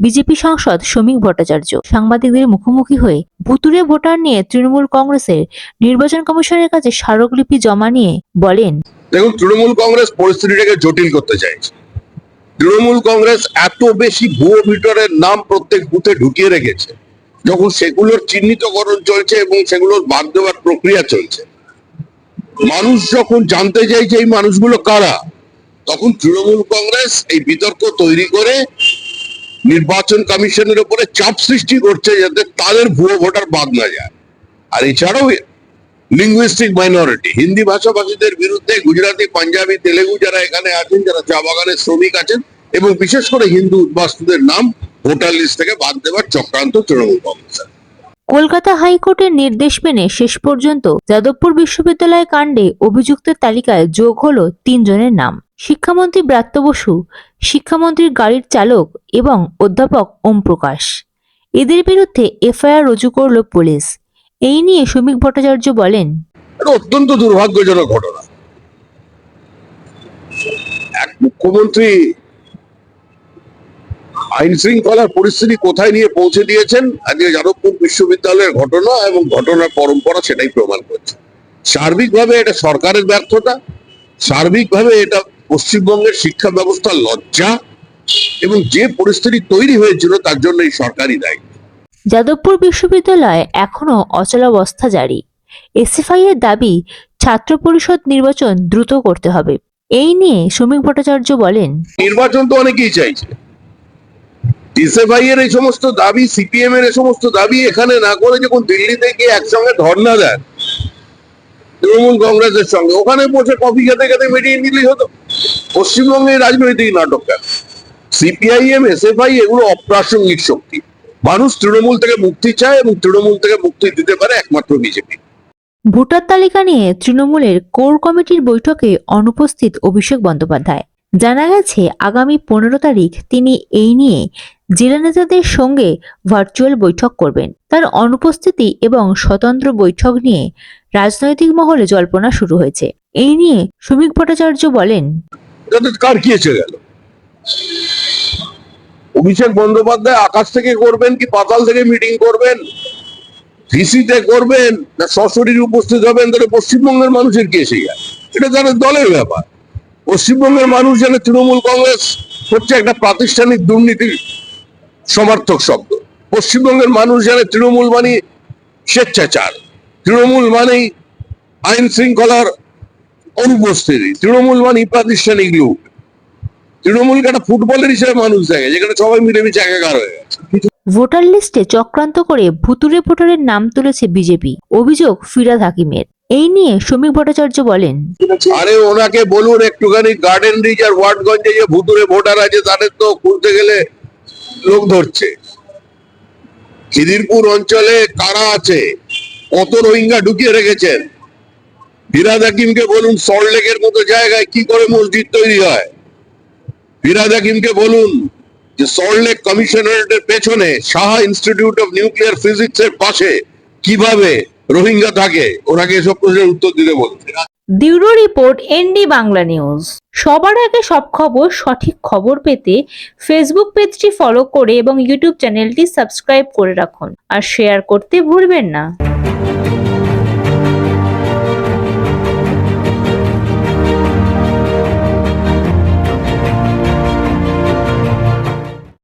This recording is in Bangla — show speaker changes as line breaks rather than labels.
বিজেপি সাংসদ শ্রমিক ভট্টাচার্য সাংবাদিকদের মুখোমুখি হয়ে ভুতুরে ভোটার নিয়ে তৃণমূল কংগ্রেসের নির্বাচন কমিশনের কাছে স্মারকলিপি জমা নিয়ে বলেন,
দেখুন, তৃণমূল কংগ্রেস পরিস্থিতিটাকে জটিল করতে চাইছে। তৃণমূল কংগ্রেস এত বেশি ভুয়ো ভিতরের নাম প্রত্যেক বুথে ঢুকিয়ে রেখেছে। যখন সেগুলোর চিহ্নিতকরণ চলছে এবং সেগুলোর বাদ দেওয়ার প্রক্রিয়া চলছে, মানুষ যখন জানতে চাইছে এই মানুষগুলো কারা, তখন তৃণমূল কংগ্রেস এই বিতর্ক তৈরি করে নির্বাচন কমিশনের উপরে চাপ সৃষ্টি করছে যাতে তাদের ভুয়ো ভোটার বাদ না যায়। আর এছাড়াও লিঙ্গুইস্টিক মাইনরিটি হিন্দি ভাষাভাষীদের বিরুদ্ধে গুজরাটি, পাঞ্জাবি, তেলেগু যারা এখানে আছেন, যারা চা বাগানের শ্রমিক আছেন এবং বিশেষ করে হিন্দু উদ্বাস্তুদের নাম ভোটার লিস্ট থেকে বাদ দেওয়ার চক্রান্ত তৃণমূল কংগ্রেসের।
কলকাতা হাইকোর্টের নির্দেশ মেনে শেষ পর্যন্ত যাদবপুর বিশ্ববিদ্যালয় কাণ্ডে অভিযুক্তের তালিকায় যোগ হলো তিনজনের নাম। শিক্ষামন্ত্রী ব্রাত্য বসু, শিক্ষামন্ত্রীর গাড়ির চালক এবং অধ্যাপক ওম প্রকাশ এদের বিরুদ্ধে এফআইআর রুজু করল পুলিশ। এই নিয়ে শ্রমিক ভট্টাচার্য বলেন
অত্যন্ত দুর্ভাগ্যজনক ঘটনা। এক মুখ্যমন্ত্রী আইন শৃঙ্খলার পরিস্থিতি কোথায় নিয়ে পৌঁছে দিয়েছেন, আজকে যাদবপুর বিশ্ববিদ্যালয়ের ঘটনা এবং ঘটনার পরম্পরা সেটাই প্রমাণ করছে। সার্বিকভাবে এটা সরকারের ব্যর্থতা, সার্বিকভাবে এটা পশ্চিমবঙ্গের শিক্ষা ব্যবস্থার লজ্জা এবং যে পরিস্থিতি তৈরি হয়েছিল তার জন্য এই সরকারই দায়ী।
যাদবপুর বিশ্ববিদ্যালয়ে এখনও অচলাবস্থা জারি। এসএফআই এর দাবি ছাত্র পরিষদ নির্বাচন দ্রুত করতে হবে। এই নিয়ে শ্রমিক ভট্টাচার্য বলেন
নির্বাচন তো অনেকেই চাইছে। এসএফআই এর এই সমস্ত দাবি সিপিএম এর এই সমস্ত দাবি এখানে না করে যখন দিল্লিতে গিয়ে একসঙ্গে ধর্ণা দেন তৃণমূল কংগ্রেসের সঙ্গে ওখানে বসে কফি খেতে খেতে মিটিয়ে নিলেই হতো। পশ্চিমবঙ্গে এই রাজনৈতিক নাটক কেন? সিপিআইএম এসএফআই এগুলো অপ্রাসঙ্গিক শক্তি। মানুষ তৃণমূল থেকে মুক্তি চায় এবং তৃণমূল থেকে মুক্তি দিতে পারে একমাত্র বিজেপি।
ভোটার তালিকা নিয়ে তৃণমূলের কোর কমিটির বৈঠকে অনুপস্থিত অভিষেক বন্দ্যোপাধ্যায়। জানা গেছে, আগামী পনেরো তারিখ তিনি এই নিয়ে জেলা নেতাদের সঙ্গে ভার্চুয়াল বৈঠক করবেন। তার অনুপস্থিতি এবং স্বতন্ত্র বৈঠক নিয়ে রাজনৈতিক মহলে জল্পনা শুরু হয়েছে। এই নিয়ে শ্রমিক ভট্টাচার্য বলেন
কার কি এসে গেল? অভিষেক বন্দ্যোপাধ্যায় আকাশ থেকে করবেন কি পাতাল থেকে মিটিং করবেন? ভিসিতে করবেন? না সশরীর উপস্থিত হবেন? তাহলে পশ্চিমবঙ্গের মানুষের কি এসে গেল? এটা তাদের দলের ব্যাপার। পশ্চিমবঙ্গের মানুষ জানে তৃণমূল কংগ্রেস হচ্ছে একটা প্রাতিষ্ঠানিক দুর্নীতির সমর্থক শব্দ। পশ্চিমবঙ্গের মানুষ জানে তৃণমূল মানে স্বেচ্ছাচার। তৃণমূল মানেই আইন শৃঙ্খলার অনুপস্থিতি তৃণমূল মানে প্রাতিষ্ঠানিক লোক। তৃণমূলকে একটা ফুটবলের হিসেবে মানুষ দেখে যেখানে সবাই মিলেমিশে একাকার হয়ে গেছে।
ভোটার লিস্টে চক্রান্ত করে ভুতুরে ভোটারের নাম তুলেছে বিজেপি। অভিযোগ ফিরাদ হাকিমের। এই নিয়ে শ্রমিক ভট্টাচার্য বলেন।
আরে ওনাকে বলুন একটুখানি গার্ডেন রিচ আর ওয়ার্ডগঞ্জে যে ভুতুরে ভোটার আছে তাদের তো খুলতে গেলে লোক ধরছে। খিদিরপুর অঞ্চলে কারা আছে? কত রোহিঙ্গা ঢুকিয়ে রেখেছেন? ফিরাদ হাকিমকে বলুন সল্টলেকের মতো জায়গায় কি করে মসজিদ তৈরি হয়? ফিরাদ হাকিমকে বলুন যে সল্টলেক কমিশনারেটের পেছনে Saha institute of nuclear physics এর পাশে কীভাবে রোহিঙ্গা থাকে? ওনাকে এসব প্রশ্নের উত্তর দিতে বলছে
bureau report, ND Bangla news. সবার আগে সব খবর, সঠিক খবর পেতে ফেসবুক পেজটি ফলো করে এবং ইউটিউব চ্যানেলটি সাবস্ক্রাইব করে রাখুন। আর শেয়ার করতে ভুলবেন না।